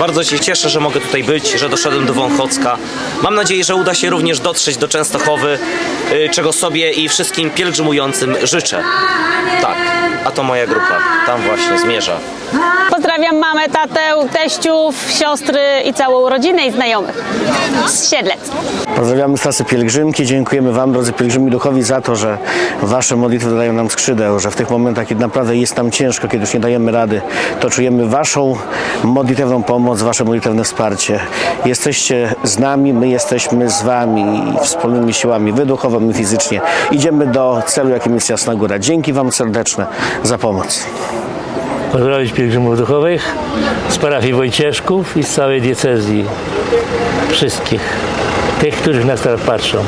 Bardzo się cieszę, że mogę tutaj być, że doszedłem do Wąchocka. Mam nadzieję, że uda się również dotrzeć do Częstochowy, y, czego sobie i wszystkim pielgrzymującym życzę. Tak, a to moja grupa. Tam właśnie zmierza. Pozdrawiam mamę, tatę, teściów, siostry i całą rodzinę i znajomych z Siedlec. Pozdrawiamy z trasy pielgrzymki. Dziękujemy Wam, drodzy pielgrzymi duchowi, za to, że Wasze modlitwy dodają nam skrzydeł, że w tych momentach, kiedy naprawdę jest nam ciężko, kiedy już nie dajemy rady, to czujemy Waszą modlitewną pomoc, Wasze modlitewne wsparcie. Jesteście z nami, my jesteśmy z Wami wspólnymi siłami, Wy duchowo, my fizycznie. Idziemy do celu, jakim jest Jasna Góra. Dzięki Wam serdeczne za pomoc. pozdrowić pielgrzymów duchowych z parafii Wojcieszków i z całej diecezji. Wszystkich. Tych, których nas teraz patrzą.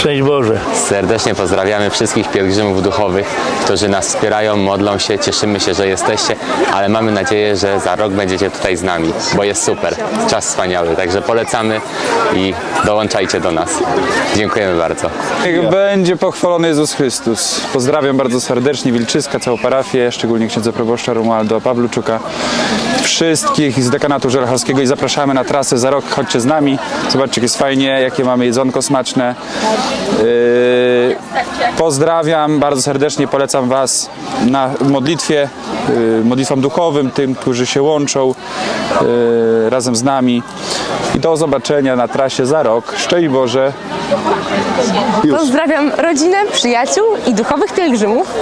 Szczęść Boże. Serdecznie pozdrawiamy wszystkich pielgrzymów duchowych, którzy nas wspierają, modlą się, cieszymy się, że jesteście, ale mamy nadzieję, że za rok będziecie tutaj z nami, bo jest super, czas wspaniały, także polecamy i dołączajcie do nas. Dziękujemy bardzo. Niech będzie pochwalony Jezus Chrystus. Pozdrawiam bardzo serdecznie Wilczyska, całą parafię, szczególnie księdza proboszcza Romualdo Pawluczuka, wszystkich z dekanatu żelcharskiego i zapraszamy na trasę za rok. Chodźcie z nami, zobaczcie jak jest fajnie, jakie mamy jedzonko smaczne. Yy, pozdrawiam bardzo serdecznie, polecam Was na modlitwie, yy, modlitwom duchowym, tym, którzy się łączą yy, razem z nami. I do zobaczenia na trasie za rok. Szczęść Boże! Pozdrawiam rodzinę, przyjaciół i duchowych pielgrzymów.